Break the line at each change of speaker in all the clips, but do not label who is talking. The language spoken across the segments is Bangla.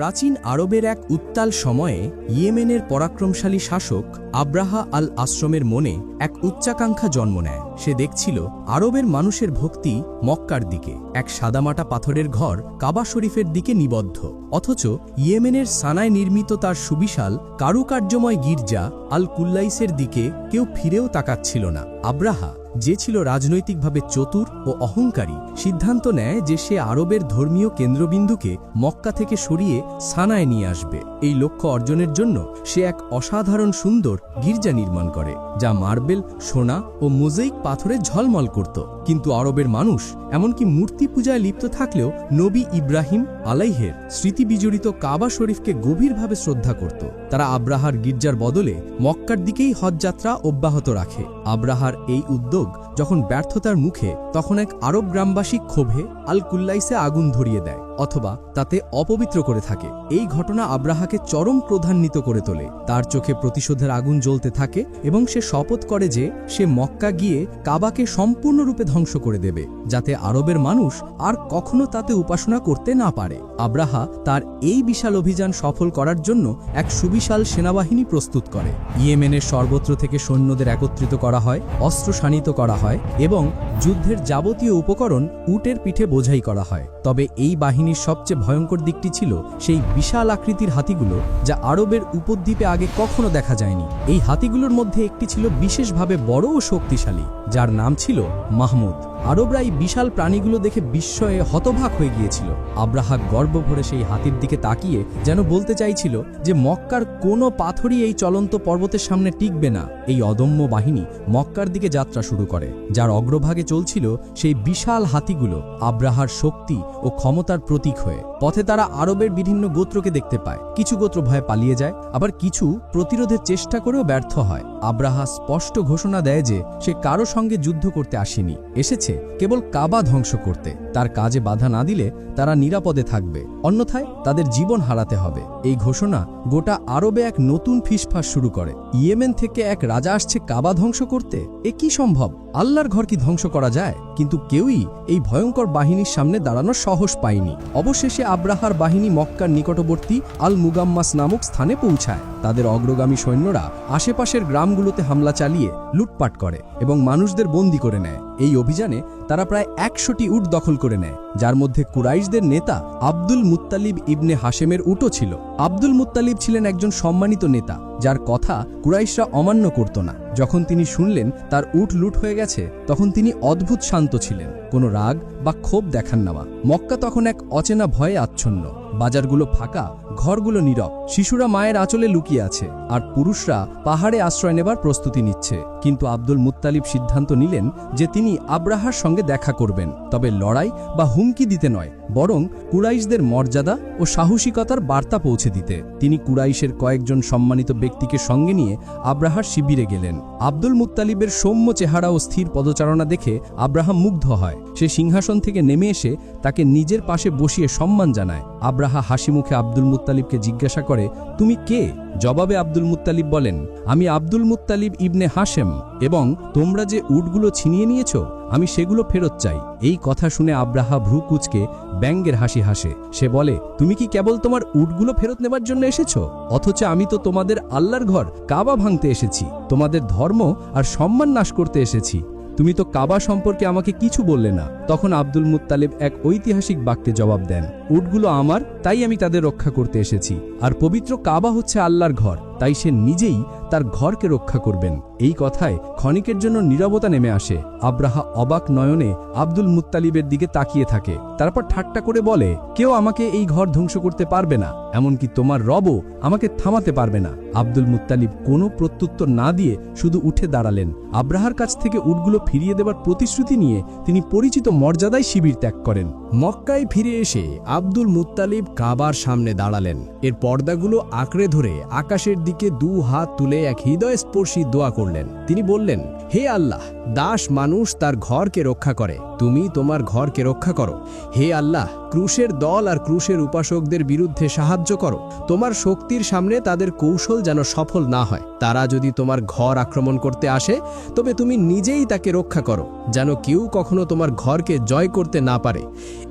প্রাচীন আরবের এক উত্তাল সময়ে ইয়েমেনের পরাক্রমশালী শাসক আব্রাহা আল আশ্রমের মনে এক উচ্চাকাঙ্ক্ষা জন্ম নেয়। সে দেখছিল আরবের মানুষের ভক্তি মক্কার দিকে। এক সাদামাটা পাথরের ঘর কাবা শরীফের দিকে নিবদ্ধ। অথচ ইয়েমেনের সানায় নির্মিত তার সুবিশাল, কারুকার্যময় গির্জা আল কুল্লাইসের দিকে কেউ ফিরেও তাকাচ্ছিল না। আব্রাহা যে ছিল রাজনৈতিকভাবে চতুর ও অহংকারী, সিদ্ধান্ত নেয় যে সে আরবের ধর্মীয় কেন্দ্রবিন্দুকে মক্কা থেকে সরিয়ে সানায় নিয়ে আসবে। এই লক্ষ্য অর্জনের জন্য সে এক অসাধারণ সুন্দর গির্জা নির্মাণ করে, যা মার্বেল, সোনা ও মোজাইক পাথরে ঝলমল করত। কিন্তু আরবের মানুষ, এমনকি মূর্তি পূজায় লিপ্ত থাকলেও নবী ইব্রাহিম আলাইহের স্মৃতিবিজড়িত কাবা শরীফকে গভীরভাবে শ্রদ্ধা করত। তারা আব্রাহার গির্জার বদলে মক্কার দিকেই হজযাত্রা অব্যাহত রাখে। আব্রাহার এই উদ্যোগ যখন ব্যর্থতার মুখে, তখন এক আরব গ্রামবাসী ক্ষোভে আল কুল্লাইসে আগুন ধরিয়ে দেয়, অথবা তাতে অপবিত্র করে থাকে। এই ঘটনা আব্রাহাকে চরম ক্রধান্বিত করে তোলে। তার চোখে প্রতিশোধের আগুন জ্বলতে থাকে এবং সে শপথ করে যে সে মক্কা গিয়ে কাবাকে সম্পূর্ণরূপে ধ্বংস করে দেবে, যাতে আরবের মানুষ আর কখনো তাতে উপাসনা করতে না পারে। আব্রাহা তার এই বিশাল অভিযান সফল করার জন্য এক সুবিশাল সেনাবাহিনী প্রস্তুত করে। ইয়েমেনের সর্বত্র থেকে সৈন্যদের একত্রিত করা হয়, অস্ত্র শানিত করা হয়। এবং যুদ্ধের যাবতীয় উপকরণ উটের পিঠে বোঝাই করা হয়। তবে এই বাহিনীর সবচেয়ে ভয়ঙ্কর দিকটি ছিল সেই বিশাল আকৃতির হাতিগুলো যা আরবের উপদ্বীপে আগে কখনো দেখা যায়নি। এই হাতিগুলোর মধ্যে একটি ছিল বিশেষভাবে বড় ও শক্তিশালী, যার নাম ছিল মাহমুদ। আরবরা এই বিশাল প্রাণীগুলো দেখে বিস্ময়ে হতভাগ হয়ে গিয়েছিল। আব্রাহা গর্ব ভরে সেই হাতির দিকে তাকিয়ে যেন বলতে চাইছিল যে, মক্কার কোনো পাথরই এই চলন্ত পর্বতের সামনে টিকবে না। এই অদম্য বাহিনী মক্কার দিকে যাত্রা শুরু করে। যার অগ্রভাগে চলছিল সেই বিশাল হাতিগুলো আব্রাহার শক্তি ও ক্ষমতার প্রতীক হয়ে। পথে তারা আরবের বিভিন্ন গোত্রকে দেখতে পায়। কিছু গোত্র ভয়ে পালিয়ে যায়, আবার কিছু প্রতিরোধের চেষ্টা করেও ব্যর্থ হয়। আব্রাহা স্পষ্ট ঘোষণা দেয় যে সে কারও সঙ্গে যুদ্ধ করতে আসেনি। এসেছে কেবল কাবা ধ্বংস করতে। তার কাজে বাধা না দিলে তারা নিরাপদে থাকবে। অন্যথায় তাদের জীবন হারাতে হবে। এই ঘোষণা গোটা আরবে এক নতুন ফিসফাস শুরু করে। ইয়েমেন থেকে এক রাজা আসছে কাবা ধ্বংস করতে? এ কি সম্ভব? আল্লাহর ঘর কি ধ্বংস করা যায়? কিন্তু কেউই এই ভয়ঙ্কর বাহিনীর সামনে দাঁড়ানোর সাহস পায়নি। অবশেষে আব্রাহার বাহিনী মক্কার নিকটবর্তী আল মুগাম্মাস নামক স্থানে পৌঁছায়। তাদের অগ্রগামী সৈন্যরা আশেপাশের গ্রামগুলোতে হামলা চালিয়ে লুটপাট করে এবং মানুষদের বন্দি করে নেয়। এই অভিযানে তারা প্রায় একশোটি উট দখল করে নেয়, যার মধ্যে কুরাইশদের নেতা আব্দুল মুত্তালিব ইবনে হাশেমের উটও ছিল। আব্দুল মুত্তালিব ছিলেন একজন সম্মানিত নেতা। যার কথা কুরাইশরা অমান্য করত না। যখন তিনি শুনলেন তার উঠ লুট হয়ে গেছে, তখন তিনি অদ্ভুত শান্ত ছিলেন। কোনো রাগ বা ক্ষোভ দেখান নেওয়া মক্কা তখন এক অচেনা ভয়ে আচ্ছন্ন। বাজারগুলো ফাঁকা, ঘরগুলো নীরব। শিশুরা মায়ের আঁচলে লুকিয়ে আছে আর পুরুষরা পাহাড়ে আশ্রয় নেবার প্রস্তুতি নিচ্ছে। কিন্তু আব্দুল মুত্তালিব সিদ্ধান্ত নিলেন যে তিনি আব্রাহার সঙ্গে দেখা করবেন। তবে লড়াই বা হুমকি দিতে নয়, বরং কুরাইশদের মর্যাদা ও সাহসিকতার বার্তা পৌঁছে দিতে। তিনি কুরাইশের কয়েকজন সম্মানিত ব্যক্তিকে সঙ্গে নিয়ে আব্রাহার শিবিরে গেলেন। আব্দুল মুত্তালিবের সৌম্য চেহারা ও স্থির পদচারণা দেখে আব্রাহাম মুগ্ধ হয়। সে সিংহাসন থেকে নেমে এসে তাকে নিজের পাশে বসিয়ে সম্মান জানায়। আব্রাহা হাসি মুখে আব্দুল মুতালিবকে জিজ্ঞাসা করে, তুমি কে? জবাবে আব্দুল মুত্তালিব বলেন, আমি আব্দুল মুতালিব ইবনে হাশেম এবং তোমরা যে উটগুলো ছিনিয়ে নিয়েছ, আমি সেগুলো ফেরত চাই। এই কথা শুনে আব্রাহা ভ্রু কুচকে ব্যঙ্গের হাসি হাসে। সে বলে, তুমি কি কেবল তোমার উটগুলো ফেরত নেবার জন্য এসেছ? অথচ আমি তো তোমাদের আল্লাহর ঘর কাবা ভাঙতে এসেছি। তোমাদের ধর্ম আর সম্মান নাশ করতে এসেছি। তুমি তো কাবা সম্পর্কে আমাকে কিছু বললে না। তখন আব্দুল মুত্তালিব এক ঐতিহাসিক বাক্যে জবাব দেন, উটগুলো আমার, তাই আমি তাদের রক্ষা করতে এসেছি। আর পবিত্র কাবা হচ্ছে আল্লাহর ঘর, তাই সে নিজেই তার ঘরকে রক্ষা করবেন। এই কথায় ক্ষণিকের জন্য নীরবতা নেমে আসে। আব্রাহা অবাক নয়নে আব্দুল মুত্তালিবের দিকে তাকিয়ে থাকে। তারপর ঠাট্টা করে বলে, কেউ আমাকে এই ঘর ধ্বংস করতে পারবে না। এমনকি তোমার রবও আমাকে থামাতে পারবে না। আব্দুল মুত্তালিব কোনো প্রত্যুত্তর না দিয়ে শুধু উঠে দাঁড়ালেন। আব্রাহার কাছ থেকে উটগুলো ফিরিয়ে দেবার প্রতিশ্রুতি নিয়ে তিনি পরিচিত মর্যাদায় শিবির ত্যাগ করেন। মক্কায় ফিরে এসে আব্দুল মুত্তালিব কাবার সামনে দাঁড়ালেন। এর পর্দাগুলো আঁকড়ে ধরে আকাশের দিকে দু হাত তুলে এক হৃদয়স্পর্শী দোয়া করলেন। তিনি বললেন হে আল্লাহ দাস মানুষ তার ঘরকে রক্ষা করে। তুমি তোমার ঘরকে রক্ষা করো। হে আল্লাহ, ক্রুশের দল আর ক্রুশের উপাসকদের বিরুদ্ধে সাহায্য করো। তোমার শক্তির সামনে তাদের কৌশল যেন সফল না হয়। তারা যদি তোমার ঘর আক্রমণ করতে আসে, তবে তুমি নিজেই তাকে রক্ষা করো, যেন কেউ কখনো তোমার ঘরকে জয় করতে না পারে।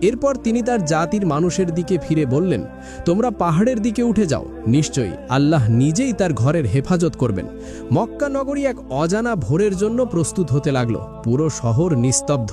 এরপর তিনি তার জাতির মানুষের দিকে ফিরে বললেন, তোমরা পাহাড়ের দিকে উঠে যাও। নিশ্চয়ই আল্লাহ নিজেই তার ঘরের হেফাজত করবেন। মক্কা নগরী এক অজানা ভোরের জন্য প্রস্তুত হতে লাগল। পুরো শহর নিস্তব্ধ।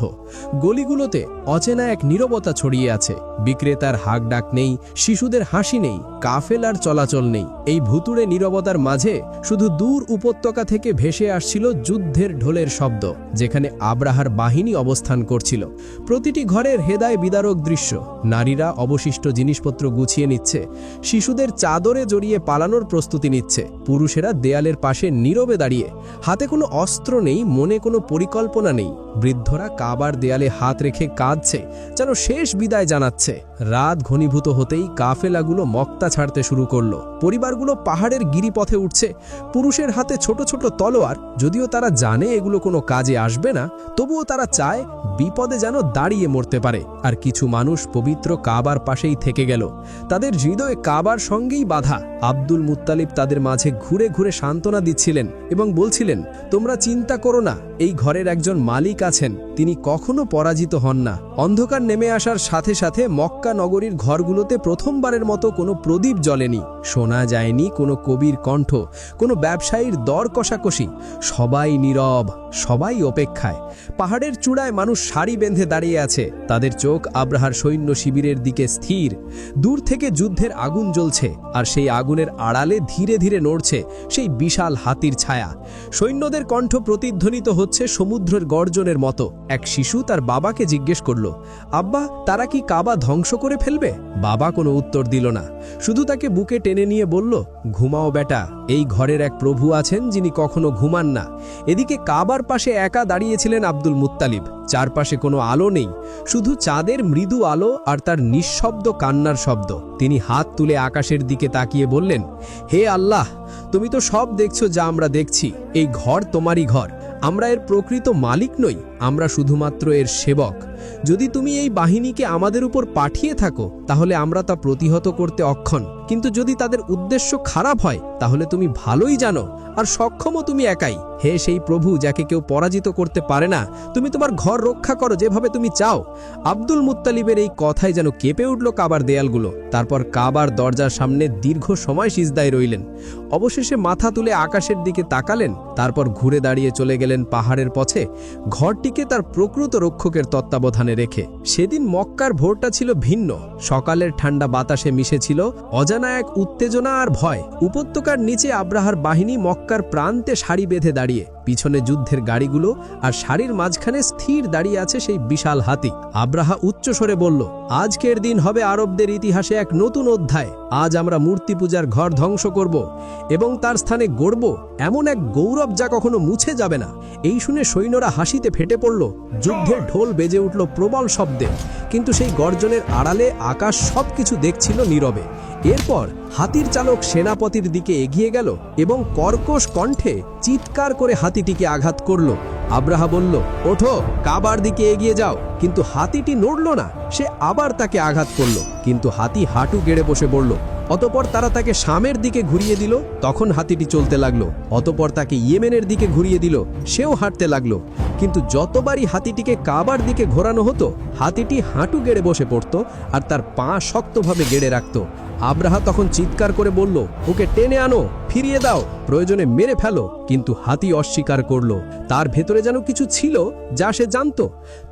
গলিগুলোতে অচেনা এক নীরবতা ছড়িয়ে আছে। বিক্রেতার হাক ডাক নেই, শিশুদের হাসি নেই কাফেল আর চলাচল নেই। এই ভুতুড়ে নীরবতার মাঝে শুধু দূর উপত্যকা থেকে ভেসে আসছিল যুদ্ধের ঢোলের শব্দ, যেখানে আব্রাহার বাহিনী অবস্থান করছিল। প্রতিটি ঘরের হেদায় বিদারক দৃশ্য, নারীরা অবশিষ্ট জিনিসপত্র গুছিয়ে নিচ্ছে, শিশুদের চাদরে জড়িয়ে পালানোর প্রস্তুতি নিচ্ছে, পুরুষেরা দেয়ালের পাশে নীরবে দাঁড়িয়ে, হাতে কোনো অস্ত্র নেই, মনে কোনো পরিকল্পনা নেই। বৃদ্ধরা কাবার দেয়ালে হাত রেখে কাঁদছে, যেন শেষ বিদায় জানাচ্ছে। রাত ঘনীভূত হতেই কাফেলাগুলো মক্তা ছাড়তে শুরু করল। পরিবারগুলো পাহাড়ের গিরিপথে উঠছে। পুরুষের হাতে ছোট ছোট তলোয়ার, যদিও তারা জানে এগুলো কোনো কাজে আসবে না, তবুও তারা চায় বিপদে যেন দাঁড়িয়ে মরতে পারে। আর কিছু মানুষ পবিত্র কাবার পাশেই থেকে গেল। তাদের হৃদয়ে কাবার সঙ্গেই বাধা। আব্দুল মুত্তালিব তাদের মাঝে ঘুরে ঘুরে সান্ত্বনা দিচ্ছিলেন এবং বলছিলেন, তোমরা চিন্তা করো না, এই ঘরের একজন মালিক আছেন। তিনি কখনো পরাজিত হন না। অন্ধকার নেমে আসার সাথে সাথে মক্কা নগরীর ঘরগুলোতে প্রথমবারের মতো কোনো প্রদীপ জ্বলেনি। শোনা যায়নি কোনো কবির কণ্ঠ, কোনো ব্যবসায়ীর দর কষাকষি। সবাই নীরব, সবাই অপেক্ষায়। পাহাড়ের চূড়ায় মানুষ শাড়ি বেঁধে দাঁড়িয়ে আছে। তাদের চোখ আব্রাহার সৈন্য শিবিরের দিকে স্থির। দূর থেকে যুদ্ধের আগুন জ্বলছে আর সেই আগুনের আড়ালে ধীরে ধীরে নড়ছে সেই বিশাল হাতির ছায়া। সৈন্যদের কণ্ঠ প্রতিধ্বনিত হচ্ছে সমুদ্রের গর্জনের মতো। এক শিশু তার বাবাকে জিজ্ঞেস করল, আব্বা, তারা কি কাবা ধ্বংস করে ফেলবে? বাবা কোনো উত্তর দিল না। শুধু তাকে বুকে টেনে নিয়ে বলল, ঘুমাও বেটা, এই ঘরের এক প্রভু আছেন যিনি কখনো ঘুমান না। এদিকে কাবার পাশে একা দাঁড়িয়েছিলেন আব্দুল মুত্তালিব। চারপাশে কোনো আলো নেই, শুধু চাঁদের মৃদু আলো আর তার নিঃশব্দ কান্নার শব্দ। তিনি হাত তুলে আকাশের দিকে তাকিয়ে বললেন, হে আল্লাহ, তুমি তো সব দেখছ যা আমরা দেখছি। এই ঘর তোমারই ঘর। আমরা এর প্রকৃত মালিক নই, আমরা শুধুমাত্র এর সেবক। যদি তুমি এই বাহিনীকে আমাদের উপর পাঠিয়ে থাকো, তাহলে আমরা তা প্রতিহত করতে অক্ষণ কিন্তু যদি তাদের উদ্দেশ্য খারাপ হয়, তাহলে তুমি ভালোই জানো আর সক্ষমও তুমি একাই। হে সেই প্রভু, যাকে কেউ পরাজিত করতে পারে না, তুমি তোমার ঘর রক্ষা করো যেভাবে তুমি চাও। আব্দুল মুত্তালিবের এই কথায় যেন কেঁপে উঠল কাবার দেয়ালগুলো। তারপর কাবার দরজার সামনে দীর্ঘ সময় সিজদায় রইলেন। অবশেষে মাথা তুলে আকাশের দিকে তাকালেন, তারপর ঘুরে দাঁড়িয়ে চলে গেলেন পাহাড়ের পথে। ঘরটিকে তার প্রকৃত রক্ষকের তত্ত্বাবধানে রেখে। সেদিন মক্কার ভোরটা ছিল ভিন্ন। সকালের ঠান্ডা বাতাসে মিশেছিল অজানা এক উত্তেজনা আর ভয়। উপত্যকার নিচে আব্রাহার বাহিনী মক্কার প্রান্তে সারি বেঁধে দাঁড়িয়ে। পিছনে যুদ্ধের গাড়িগুলো আর সারির মাঝখানে স্থির দাঁড়িয়ে আছে সেই বিশাল হাতি। আব্রাহা উচ্চস্বরে বলল, আজকের দিন হবে আরবদের ইতিহাসে এক নতুন অধ্যায়। আজ আমরা মূর্তি পূজার ঘর ধ্বংস করব এবং তার স্থানে গড়ব এমন এক গৌরব যা কখনো মুছে যাবে না। এই শুনে সৈন্যরা হাসিতে ফেটে পড়ল। যুদ্ধের ঢোল বেজে উঠল প্রবল শব্দে। কিন্তু সেই গর্জনের আড়ালে আকাশ সবকিছু দেখছিল নীরবে। এরপর হাতির চালক সেনাপতির দিকে এগিয়ে গেল এবং কর্কশ কণ্ঠে চিৎকার করে হাতিটিকে আঘাত করল। আব্রাহা বলল, ওঠো, কাবার দিকে এগিয়ে যাও। কিন্তু হাতিটি নড়ল না, সে আবার তাকে আঘাত করল। কিন্তু হাতি হাঁটু গেড়ে বসে পড়ল। অতপর তারা তাকে শামের দিকে ঘুরিয়ে দিল। তখন হাতিটি চলতে লাগল। অতপর তাকে ইয়েমেনের দিকে ঘুরিয়ে দিল। সেও হাঁটতে লাগল। কিন্তু যতবারই হাতিটিকে কাবার দিকে ঘোরানো হতো, হাতিটি হাঁটু গেড়ে বসে পড়ত আর তার পা শক্তভাবে গেড়ে রাখত। আব্রাহা তখন চিৎকার করে বলল ওকে টেনে আনো। ফিরিয়ে দাও। প্রয়োজনে মেরে ফেলো, কিন্তু হাতি অস্বীকার করল। তার ভেতরে যেন কিছু ছিল যা সে জানত।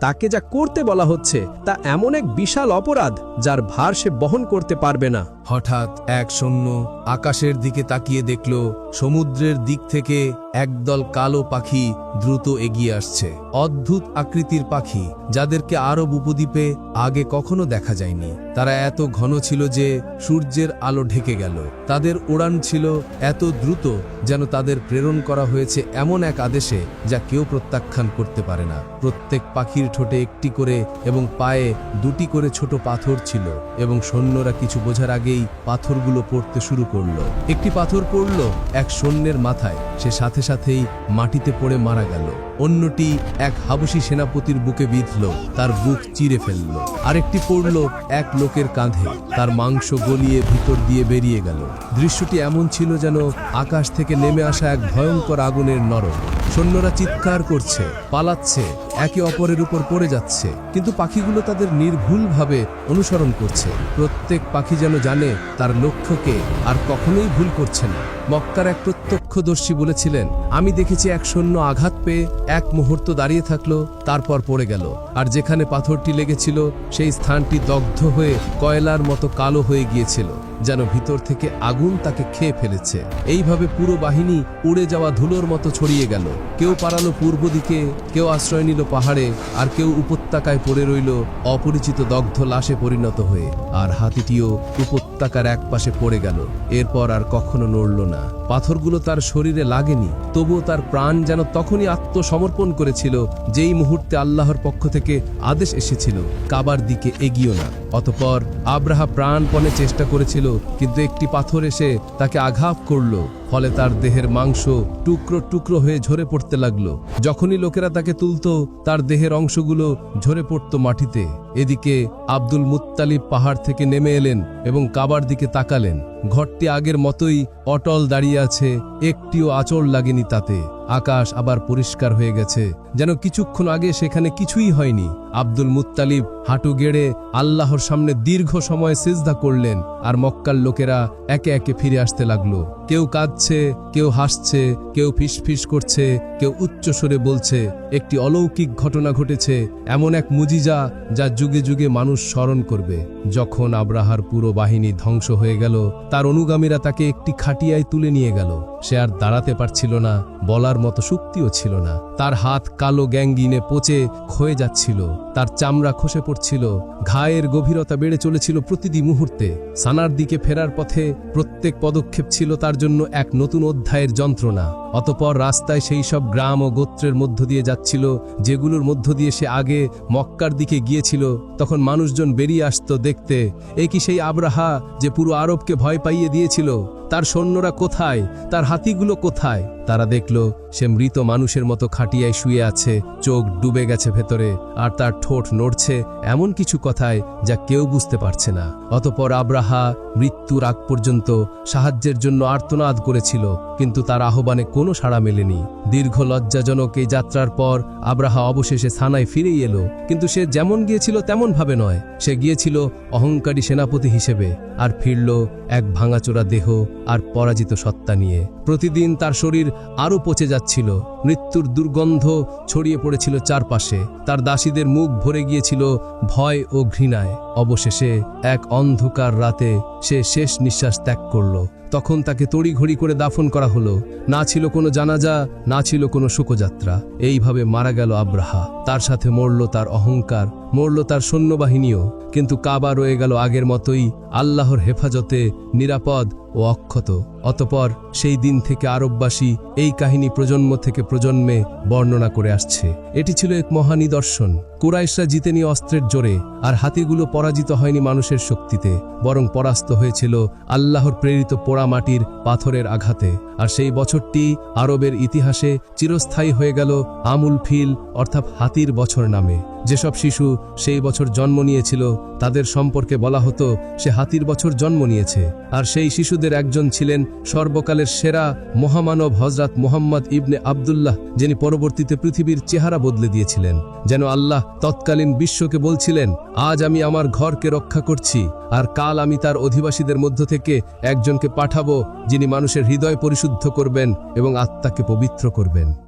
তাকে যা করতে বলা হচ্ছে, তা এমন এক বিশাল অপরাধ যার ভার সে বহন করতে পারবে না।
হঠাৎ এক সৈন্য আকাশের দিকে তাকিয়ে দেখল, সমুদ্রের দিক থেকে একদল কালো পাখি দ্রুত এগিয়ে আসছে। অদ্ভুত আকৃতির পাখি, যাদেরকে আরব উপদ্বীপে আগে কখনো দেখা যায়নি। তারা এত ঘন ছিল যে সূর্যের আলো ঢেকে গেল। তাদের উড়ান ছিল এত দ্রুত যেন তাদের প্রেরণ করা হয়েছে এমন এক আদেশে যা কেউ প্রত্যাখ্যান করতে পারে না। প্রত্যেক পাখির ঠোঁটে একটি করে এবং পায়ে দুটি করে ছোট পাথর ছিল এবং সৈন্যরা কিছু বোঝার আগেই পাথরগুলো পড়তে শুরু করল। একটি পাথর পড়ল এক সৈন্যের মাথায়। সে সাথে সাথেই মাটিতে পড়ে মারা গেল। অন্যটি এক হাবসি সেনাপতির বুকে বিঁধল, তার বুক চিরে ফেলল। আরেকটি পড়ল এক লোকের কাঁধে, তার মাংস গলিয়ে ভিতর দিয়ে বেরিয়ে গেল। দৃশ্যটি এমন ছিল যেন আকাশ থেকে নেমে আসা এক ভয়ঙ্কর আগুনের নরক। সৈন্যরা চিৎকার করছে, পালাচ্ছে, একে অপরের উপর পড়ে যাচ্ছে, কিন্তু পাখিগুলো তাদের নির্ভুলভাবে অনুসরণ করছে। প্রত্যেক পাখি যেন জানে তার লক্ষ্যকে আর কখনোই ভুল করছে না। মক্কার এক প্রত্যক্ষদর্শী বলেছিলেন, আমি দেখেছি এক সৈন্য আঘাত পেয়ে এক মুহূর্ত দাঁড়িয়ে থাকল, তারপর পড়ে গেল। আর যেখানে পাথরটি লেগেছিল, সেই স্থানটি দগ্ধ হয়ে কয়লার মতো কালো হয়ে গিয়েছিল। যেন ভিতর থেকে আগুন তাকে খেয়ে ফেলেছে। এইভাবে পুরো বাহিনী উড়ে যাওয়া ধুলোর মতো ছড়িয়ে গেল। কেউ পারালো পূর্ব দিকে, কেউ আশ্রয় নিল পাহাড়ে, আর কেউ উপত্যকায় পড়ে রইল অপরিচিত দগ্ধ লাশে পরিণত হয়ে। আর হাতিটিও উপত্যকার এক পাশে পড়ে গেল। এরপর আর কখনো নড়ল না। পাথরগুলো তার শরীরে লাগেনি, তবুও তার প্রাণ যেন তখনই আত্মসমর্পণ করেছিল, যেই মুহূর্তে আল্লাহর পক্ষ থেকে আদেশ এসেছিল, কাবার দিকে এগিয়েও না। অতপর আব্রাহা প্রাণপণে চেষ্টা করেছিল কিন্তু একটি পাথর এসে তাকে আঘাত করল। ফলে তার দেহের মাংস টুকরো টুকরো হয়ে ঝরে পড়তে লাগল। যখনই লোকেরা তাকে তুলতো, তার দেহের অংশগুলো ঝরে পড়তো মাটিতে। এদিকে আব্দুল মুত্তালিব পাহাড় থেকে নেমে এলেন এবং কাবার দিকে তাকালেন। ঘরটি আগের মতোই অটল দাঁড়িয়ে আছে, একটিও আচর লাগেনি তাতে। আকাশ আবার পরিষ্কার হয়ে গেছে, যেন কিছুক্ষণ আগে সেখানে কিছুই হয়নি। আব্দুল মুত্তালিব হাঁটু গেড়ে আল্লাহর সামনে দীর্ঘ সময় সিজদা করলেন আর মক্কার লোকেরা একে একে ফিরে আসতে লাগল। কেউ কাঁদছে কেউ হাসছে, কেউ ফিসফিস করছে, কেউ উচ্চ স্বরে বলছে, একটি অলৌকিক ঘটনা ঘটেছে, এমন এক মুজিজা যা যুগে যুগে মানুষ স্মরণ করবে। যখন আব্রাহার পুরো বাহিনী ধ্বংস হয়ে গেল, তার অনুগামীরা তাকে একটি খাটিয়ায় তুলে নিয়ে গেল। সে আর দাঁড়াতে পারছিল না, বলার মতো শক্তিও ছিল না। তার হাত কালো গ্যাঙ্গিনে পচে ক্ষয়ে যাচ্ছিল, তার চামড়া খসে পড়ছিল, ঘায়ের গভীরতা বেড়ে চলেছিল প্রতিটি মুহূর্তে। সানার দিকে ফেরার পথে প্রত্যেক পদক্ষেপ ছিল তার জন্য এক নতুন অধ্যায়ের যন্ত্রণা। অতপর রাস্তায় সেই সব গ্রাম ও গোত্রের মধ্য দিয়ে যাচ্ছিল, যেগুলোর মধ্য দিয়ে সে আগে মক্কার দিকে গিয়েছিল। তখন মানুষজন বেরিয়ে আসতো দেখতে, এ কি সেই আব্রাহা যে পুরো আরবকে ভয় পাইয়ে দিয়েছিল? তার সৈন্যরা কোথায়? তার হাতিগুলো কোথায়? তারা দেখল, সে মৃত মানুষের মতো খাটিয়ায় শুয়ে আছে, চোখ ডুবে গেছে ভেতরে, আর তার ঠোঁট নড়ছে এমন কিছু কথায় যা কেউ বুঝতে পারছে না। অতপর আব্রাহা মৃত্যুর আগ পর্যন্ত সাহায্যের জন্য আর্তনাদ করেছিল, কিন্তু তার আহ্বানে কোনো সাড়া মেলেনি। দীর্ঘ লজ্জাজনক এই যাত্রার পর আব্রাহা অবশেষে সানায় ফিরেই এলো, কিন্তু সে যেমন গিয়েছিল তেমন ভাবে নয়। সে গিয়েছিল অহংকারী সেনাপতি হিসেবে, আর ফিরল এক ভাঙাচোরা দেহ আর পরাজিত সত্তা নিয়ে। প্রতিদিন তার শরীর আরও পচে যাচ্ছিল। মৃত্যুর দুর্গন্ধ ছড়িয়ে পড়েছিল চারপাশে। তার দাসীদের মুখ ভরে গিয়েছিল ভয় ও ঘৃণায়। অবশেষে এক অন্ধকার রাতে সে শেষ নিঃশ্বাস ত্যাগ করল। তখন তাকে তড়িঘড়ি করে দাফন করা হলো। না ছিল কোনো জানাজা, না ছিল কোনো শোকযাত্রা। এইভাবে মারা গেল আব্রাহা। তার সাথে মরল তার অহংকার, মরল তার সৈন্যবাহিনীও। কিন্তু কাবা রয়ে গেল আগের মতোই আল্লাহর হেফাজতে নিরাপদ ও অক্ষত অতপর সেই দিন থেকে আরববাসী এই কাহিনী প্রজন্ম থেকে প্রজন্মে বর্ণনা করে আসছে। এটি ছিল এক মহানিদর্শন। কুরাইশরা জিতেনি অস্ত্রের জোরে, আর হাতিগুলো পরাজিত হয়নি মানুষের শক্তিতে, বরং পরাস্ত হয়েছিল আল্লাহর প্রেরিত পোড়া মাটির পাথরের আঘাতে। আর সেই বছরটি আরবের ইতিহাসে চিরস্থায়ী হয়ে গেল আমুল ফিল, অর্থাৎ হাতির বছর নামে। যেসব শিশু সেই বছর জন্ম নিয়েছিল, তাদের সম্পর্কে বলা হতো, সে হাতির বছর জন্ম নিয়েছে। আর সেই শিশুদের একজন ছিলেন সর্বকালের সেরা মহামানব হজরত মোহাম্মদ ইবনে আবদুল্লাহ, যিনি পরবর্তীতে পৃথিবীর চেহারা বদলে দিয়েছিলেন। যেন আল্লাহ তৎকালীন বিশ্বকে বলছিলেন, আজ আমি আমার ঘরকে রক্ষা করছি, আর কাল আমি তার অধিবাসীদের মধ্য থেকে একজনকে পাঠাবো যিনি মানুষের হৃদয় পরিশুদ্ধ করবেন এবং আত্মাকে পবিত্র করবেন।